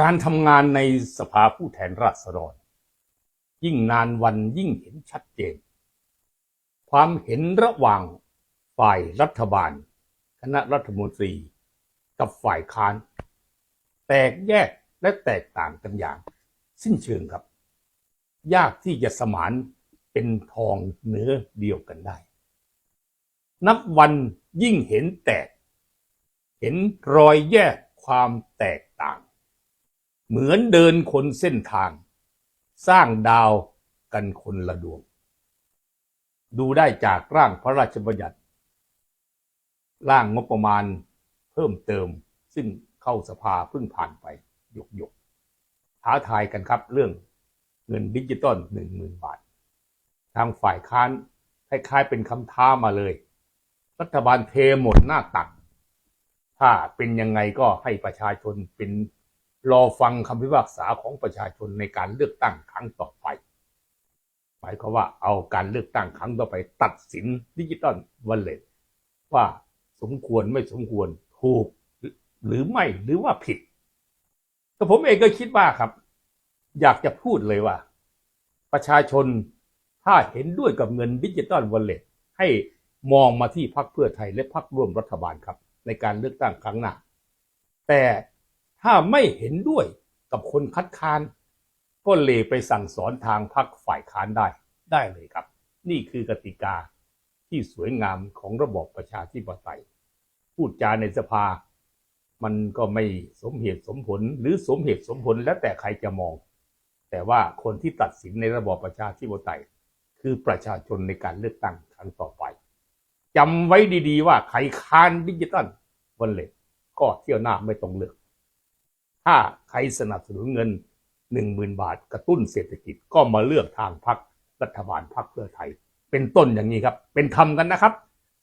การทำงานในสภาผู้แทนราษฎร ยิ่งนานวันยิ่งเห็นชัดเจน ความเห็นระหว่างฝ่ายรัฐบาล คณะรัฐมนตรี กับฝ่ายค้าน แตกแยกและแตกต่างกันอย่าง สิ้นเชิงครับ ยากที่จะสมานเป็นทองเนื้อเดียวกันได้ นับวันยิ่งเห็นแตก เห็นรอยแยกความแตกต่าง เหมือนเดินคนเส้นทาง สร้างดาวกันคนละดวง ดูได้จากร่างพระราชบัญญัติ ร่างงบประมาณเพิ่มเติม ซึ่งเข้าสภาเพิ่งผ่านไปหยกหยกท้าทายกันครับเรื่องเงินดิจิตอลหนึ่งหมื่นบาท ทางฝ่ายค้านคล้ายๆเป็นคำท้ามาเลย รัฐบาลเทหมดหน้าตัก ถ้าเป็นยังไงก็ให้ประชาชนเป็น รอฟังคำพิพากษาของประชาชนในการเลือกตั้งครั้งต่อไป หมายความว่าเอาการเลือกตั้งครั้งต่อไป ตัดสินดิจิตอลวัลเล็ตว่าสมควรไม่สมควรถูกหรือไม่หรือว่าผิด แต่ผมเองก็คิดว่าครับ อยากจะพูดเลยว่า ประชาชนถ้าเห็นด้วยกับเงินดิจิตอลวอลเล็ตให้มองมาที่พรรคเพื่อไทยและพรรคร่วมรัฐบาลครับ ในการเลือกตั้งครั้งหน้า แต่ ถ้าไม่เห็นด้วยกับคนคัดค้าน ก็เลไปสั่งสอนทางพรรคฝ่ายค้านได้ได้เลยครับ นี่คือกติกาที่สวยงามของระบอบประชาธิปไตย พูดจาในสภา มันก็ไม่สมเหตุสมผลหรือสมเหตุสมผลแล้วแต่ใครจะมอง แต่ว่าคนที่ตัดสินในระบอบประชาธิปไตย คือประชาชนในการเลือกตั้งครั้งต่อไปจำไว้ดีๆว่าใครค้านดิจิตอลวอลเล็ก็เที่ยวหน้าไม่ต้องเลือก ถ้าใครสนับสนุนเงินหนึ่งหมื่นบาทกระตุ้นเศรษฐกิจก็มาเลือกทางพรรครัฐบาลพรรคเพื่อไทย เป็นต้นอย่างนี้ครับ เป็นคำกันนะครับ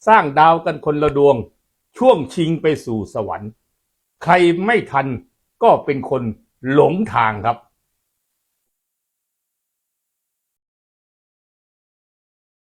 สร้างดาวกันคนละดวง ช่วงชิงไปสู่สวรรค์ ใครไม่ทันก็เป็นคนหลงทางครับ